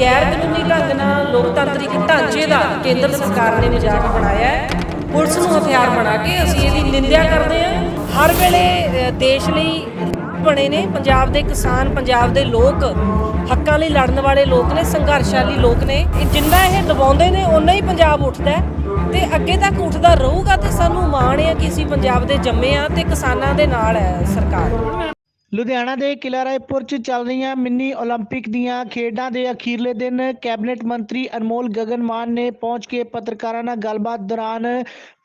ਗੈਰ ਕਾਨੂੰਨੀ ਢੰਗ ਨਾਲ ਲੋਕਤੰਤਰਿਕ ਢਾਂਚੇ ਦਾ ਕੇਂਦਰ ਸਰਕਾਰ ਨੇ ਮਜ਼ਾਕ ਬਣਾਇਆ ਹੈ। ਪੁਲਿਸ ਨੂੰ ਹਥਿਆਰ ਬਣਾ ਕੇ ਅਸੀਂ ਇਹਦੀ ਨਿੰਦਿਆ ਕਰਦੇ ਹਾਂ। ਹਰ ਵੇਲੇ ਦੇਸ਼ ਲਈ ਬਣੇ ਨੇ। ਪੰਜਾਬ ਦੇ ਕਿਸਾਨ, ਪੰਜਾਬ ਦੇ ਲੋਕ ਹੱਕਾਂ ਲਈ ਲੜਨ ਵਾਲੇ ਲੋਕ ਨੇ, ਸੰਘਰਸ਼ਾਲੀ ਲੋਕ ਨੇ। ਜਿੰਨਾ ਇਹ ਦਬਾਉਂਦੇ ਨੇ, ਓਨਾ ਹੀ ਪੰਜਾਬ ਉੱਠਦਾ ਹੈ। ਤੇ ਅੱਗੇ ਤੱਕ ਉੱਠਦਾ ਰਹੂਗਾ ਤੇ ਸਾਨੂੰ ਮਾਣ ਹੈ ਕਿ ਅਸੀਂ ਪੰਜਾਬ ਦੇ ਜੰਮੇ ਆ ਤੇ ਕਿਸਾਨਾਂ ਦੇ ਨਾਲ ਹੈ ਸਰਕਾਰ। ਲੁਧਿਆਣਾ ਦੇ ਕਿਲਾ ਰਾਏਪੁਰ 'ਚ ਚੱਲ ਰਹੀਆਂ ਮਿੰਨੀ 올림픽 ਦੀਆਂ ਖੇਡਾਂ ਦੇ ਅਖੀਰਲੇ ਦਿਨ ਕੈਬਨਿਟ ਮੰਤਰੀ ਅਨਮੋਲ ਗਗਨ ਮਾਨ ਨੇ ਪਹੁੰਚ ਕੇ ਪੱਤਰਕਾਰਾਂ ਨਾਲ ਗੱਲਬਾਤ ਦੌਰਾਨ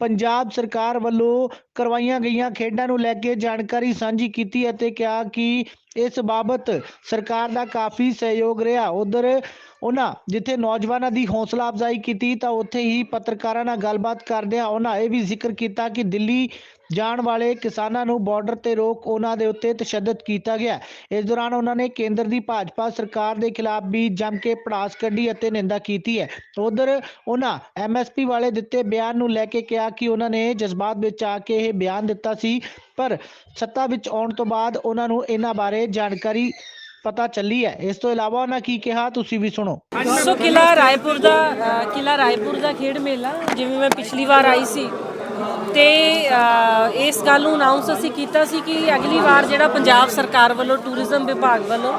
ਪੰਜਾਬ ਸਰਕਾਰ ਵੱਲੋਂ ਕਰਵਾਈਆਂ ਗਈਆਂ ਖੇਡਾਂ ਨੂੰ ਲੈ ਕੇ ਜਾਣਕਾਰੀ ਸਾਂਝੀ ਕੀਤੀ ਅਤੇ ਕਿਹਾ ਕਿ ਇਸ ਬਾਬਤ ਸਰਕਾਰ ਦਾ ਕਾਫੀ ਸਹਿਯੋਗ ਰਿਹਾ। ਉਧਰ ਉਹਨਾਂ, ਜਿੱਥੇ ਨੌਜਵਾਨਾਂ ਦੀ ਹੌਸਲਾ ਅਫਜ਼ਾਈ ਕੀਤੀ, ਤਾਂ ਉੱਥੇ ਹੀ ਪੱਤਰਕਾਰਾਂ ਨਾਲ ਗੱਲਬਾਤ ਕਰਦਿਆਂ ਉਹਨਾਂ ਇਹ ਵੀ ਜ਼ਿਕਰ ਕੀਤਾ ਕਿ ਦਿੱਲੀ ਜਾਣ ਵਾਲੇ ਕਿਸਾਨਾਂ ਨੂੰ ਬਾਰਡਰ ਤੇ ਰੋਕ ਉਹਨਾਂ ਦੇ ਉੱਤੇ ਤਸ਼ੱਦਦ ਕੀਤਾ ਗਿਆ। ਇਸ ਦੌਰਾਨ ਉਹਨਾਂ ਨੇ ਕੇਂਦਰ ਦੀ ਭਾਜਪਾ ਸਰਕਾਰ ਦੇ ਖਿਲਾਫ ਵੀ ਜੰਮ ਕੇ ਪੜਾਸ ਕੱਢੀ ਅਤੇ ਨਿੰਦਾ ਕੀਤੀ ਹੈ। ਉਧਰ ਉਹਨਾਂ ਐਮਐਸਪੀ ਵਾਲੇ ਦਿੱਤੇ ਬਿਆਨ ਨੂੰ ਲੈ ਕੇ ਕਿਹਾ ਕਿ ਉਹਨਾਂ ਨੇ ਜਜ਼ਬਾਤ ਵਿੱਚ ਆ ਕੇ ਇਹ ਬਿਆਨ ਦਿੱਤਾ ਸੀ ਪਰ ਸੱਤਾ ਵਿੱਚ ਆਉਣ ਤੋਂ ਬਾਅਦ ਉਹਨਾਂ ਨੂੰ ਇਹਨਾਂ ਬਾਰੇ ਜਾਣਕਾਰੀ ਪਤਾ ਚੱਲੀ ਹੈ। ਇਸ ਤੋਂ ਇਲਾਵਾ ਉਹਨਾਂ ਕੀ ਕਿਹਾ ਤੁਸੀਂ ਵੀ ਸੁਣੋ। ਸੋ ਕਿਲਾ ਰਾਏਪੁਰ ਦਾ ਅ, ਕਿਲਾ ਰਾਏਪੁਰ ਦਾ ਖੇਡ ਮੇਲਾ ਜਿਵੇਂ ਮੈਂ ਪਿਛਲੀ ਵਾਰ ਆਈ ਸੀ। ਤੇ ਇਸ ਗੱਲ ਨੂੰ ਅਨਾਉਂਸ ਅਸੀਂ ਕੀਤਾ ਸੀ ਕਿ ਅਗਲੀ ਵਾਰ ਜਿਹੜਾ ਪੰਜਾਬ ਸਰਕਾਰ ਵੱਲੋਂ ਟੂਰਿਜ਼ਮ ਵਿਭਾਗ ਵੱਲੋਂ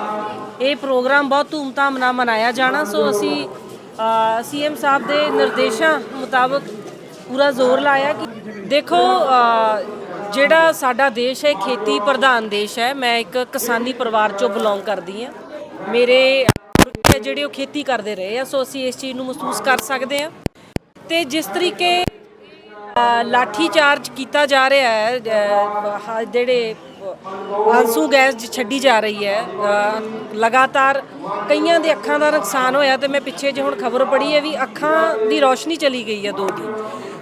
ਇਹ ਪ੍ਰੋਗਰਾਮ ਬਹੁਤ ਧੂਮਧਾਮ ਨਾਲ ਮਨਾਇਆ ਜਾਣਾ ਸੋ ਅਸੀਂ ਸੀਐਮ ਸਾਹਿਬ ਦੇ ਨਿਰਦੇਸ਼ਾਂ ਮੁਤਾਬਕ ਪੂਰਾ ਜ਼ੋਰ ਲਾਇਆ ਕਿ ਦੇਖੋ ਜਿਹੜਾ ਸਾਡਾ ਦੇਸ਼ ਹੈ ਖੇਤੀ ਪ੍ਰਧਾਨ ਦੇਸ਼ ਹੈ। ਮੈਂ ਇੱਕ ਕਿਸਾਨੀ ਪਰਿਵਾਰ ਚੋਂ ਬਿਲੋਂਗ ਕਰਦੀ ਹਾਂ। ਮੇਰੇ ਪੁਰਖ ਜਿਹੜੇ ਉਹ ਖੇਤੀ ਕਰਦੇ ਰਹੇ ਆ ਸੋ ਅਸੀਂ ਇਸ ਚੀਜ਼ ਨੂੰ ਮਹਿਸੂਸ ਕਰ ਸਕਦੇ ਹਾਂ। ਤੇ ਜਿਸ ਤਰੀਕੇ ਅ, ਲਾਠੀ ਚਾਰਜ ਕੀਤਾ ਜਾ ਰਿਹਾ ਹੈ ਜਿਹੜੇ ਆਂਸੂ ਗੈਸ ਛੱਡੀ ਜਾ ਰਹੀ ਹੈ ਲਗਾਤਾਰ ਕਈਆਂ ਦੇ ਅੱਖਾਂ ਦਾ ਨੁਕਸਾਨ ਹੋਇਆ ਤੇ ਮੈਂ ਪਿੱਛੇ ਜੇ ਹੁਣ ਖਬਰ ਪੜ੍ਹੀ ਹੈ ਵੀ ਅੱਖਾਂ ਦੀ ਰੋਸ਼ਨੀ ਚਲੀ ਗਈ ਹੈ ਦੋ ਦੀ।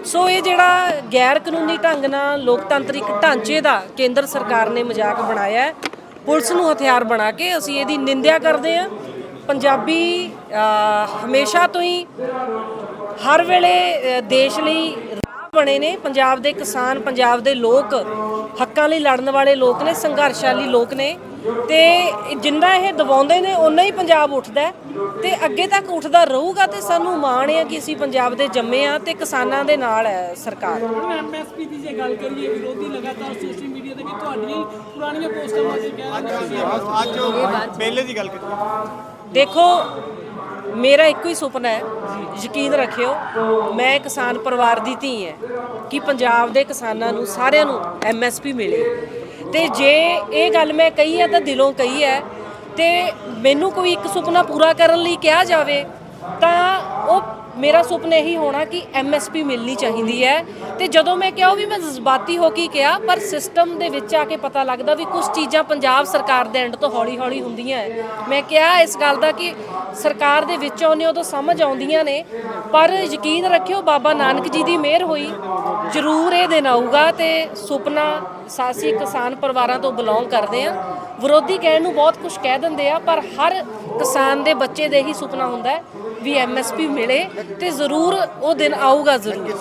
ਸੋ ਇਹ ਜਿਹੜਾ ਗੈਰ ਕਾਨੂੰਨੀ ਢੰਗ ਨਾਲ ਲੋਕਤੰਤਰਿਕ ਢਾਂਚੇ ਦਾ ਕੇਂਦਰ ਸਰਕਾਰ ਨੇ ਮਜ਼ਾਕ ਬਣਾਇਆ ਹੈ, ਪੁਲਿਸ ਨੂੰ ਹਥਿਆਰ ਬਣਾ ਕੇ ਅਸੀਂ ਇਹਦੀ ਨਿੰਦਿਆ ਕਰਦੇ ਹਾਂ। ਪੰਜਾਬੀ ਹਮੇਸ਼ਾ ਤੋਂ ਹੀ ਹਰ ਵੇਲੇ ਦੇਸ਼ ਲਈ ਰਾਹ ਬਣੇ ਨੇ। ਪੰਜਾਬ ਦੇ ਕਿਸਾਨ, ਪੰਜਾਬ ਦੇ ਲੋਕ ਹੱਕਾਂ ਲਈ ਲੜਨ ਵਾਲੇ ਲੋਕ ਨੇ, ਸੰਘਰਸ਼ਾਲੀ ਲੋਕ ਨੇ। ਤੇ ਜਿੰਨਾ ਇਹ ਦਬਾਉਂਦੇ ਨੇ ਓਨਾ ਹੀ ਪੰਜਾਬ ਉੱਠਦਾ ਤੇ ਅੱਗੇ ਤੱਕ ਉੱਠਦਾ ਰਹੂਗਾ ਤੇ ਸਾਨੂੰ ਮਾਣ ਹੈ ਕਿ ਅਸੀਂ ਪੰਜਾਬ ਦੇ ਜੰਮੇ ਆ ਤੇ ਕਿਸਾਨਾਂ ਦੇ ਨਾਲ ਹੈ ਸਰਕਾਰ। ਐਮਐਸਪੀ ਦੀ ਜੇ ਗੱਲ ਕਰੀਏ ਵਿਰੋਧੀ ਲਗਾਤਾਰ ਸੋਸ਼ਲ ਮੀਡੀਆ ਤੇ ਕਿ ਤੁਹਾਡੀਆਂ ਹੀ ਪੁਰਾਣੀਆਂ ਪੋਸਟਾਂ ਲਾ ਕੇ ਕਹਿ ਰਹੇ ਨੇ ਤੁਸੀਂ ਅੱਜ ਉਹ ਮੇਲੇ ਦੀ ਗੱਲ ਕਰੀਏ। ਦੇਖੋ ਮੇਰਾ ਇੱਕੋ ਹੀ ਸੁਪਨਾ ਹੈ। ਯਕੀਨ ਰੱਖਿਓ ਮੈਂ ਕਿਸਾਨ ਪਰਿਵਾਰ ਦੀ ਧੀ ਹੈ ਕਿ ਪੰਜਾਬ ਦੇ ਕਿਸਾਨਾਂ ਨੂੰ ਸਾਰਿਆਂ ਨੂੰ ਐਮਐਸਪੀ ਮਿਲੇ। ਤੇ ਜੇ ਇਹ ਗੱਲ ਮੈਂ ਕਹੀ ਹੈ ਤਾਂ ਦਿਲੋਂ ਕਹੀ ਹੈ ਤੇ ਮੈਨੂੰ ਕੋਈ ਇੱਕ ਸੁਪਨਾ ਪੂਰਾ ਕਰਨ ਲਈ ਕਿਹਾ ਜਾਵੇ ਤਾਂ ਉਹ ਮੇਰਾ ਸੁਪਨਾ ਇਹੀ ਹੋਣਾ ਕਿ ਐਮਐਸਪੀ ਮਿਲਣੀ ਚਾਹੀਦੀ ਹੈ ਤੇ ਜਦੋਂ ਮੈਂ ਕਿਹਾ ਉਹ ਵੀ ਮੈਂ ਜਜ਼ਬਾਤੀ ਹੋ ਕੇ ਕਿਹਾ, ਪਰ ਸਿਸਟਮ ਦੇ ਵਿੱਚ ਆ ਕੇ ਪਤਾ ਲੱਗਦਾ ਵੀ ਕੁਝ ਚੀਜ਼ਾਂ ਪੰਜਾਬ ਸਰਕਾਰ ਦੇ ਐਂਡ ਤੋਂ ਹੌਲੀ-ਹੌਲੀ ਹੁੰਦੀਆਂ ਹੈ। ਮੈਂ ਕਿਹਾ ਇਸ ਗੱਲ ਦਾ ਕਿ ਸਰਕਾਰ ਦੇ ਵਿੱਚ ਆਉਂਦੇ ਉਦੋਂ ਸਮਝ ਆਉਂਦੀਆਂ ਨੇ, ਪਰ ਯਕੀਨ ਰੱਖਿਓ ਬਾਬਾ ਨਾਨਕ ਜੀ ਦੀ ਮਿਹਰ ਹੋਈ ਜ਼ਰੂਰ ਇਹ ਦਿਨ ਆਊਗਾ ਤੇ ਸੁਪਨਾ ਸਾਸੀ ਕਿਸਾਨ ਪਰਿਵਾਰਾਂ ਤੋਂ ਬਿਲੋਂਗ ਕਰਦੇ ਆ। ਵਿਰੋਧੀ ਕਹਿਣ ਨੂੰ ਬਹੁਤ ਕੁਝ ਕਹਿ ਦਿੰਦੇ ਆ, ਪਰ ਹਰ ਕਿਸਾਨ ਦੇ ਬੱਚੇ ਦੇ ਹੀ ਸੁਪਨਾ ਹੁੰਦਾ ਹੈ ਵੀ ਐਮਐਸਪੀ ਮਿਲੇ ਤੇ ਜ਼ਰੂਰ ਉਹ ਦਿਨ ਆਊਗਾ ਜ਼ਰੂਰ।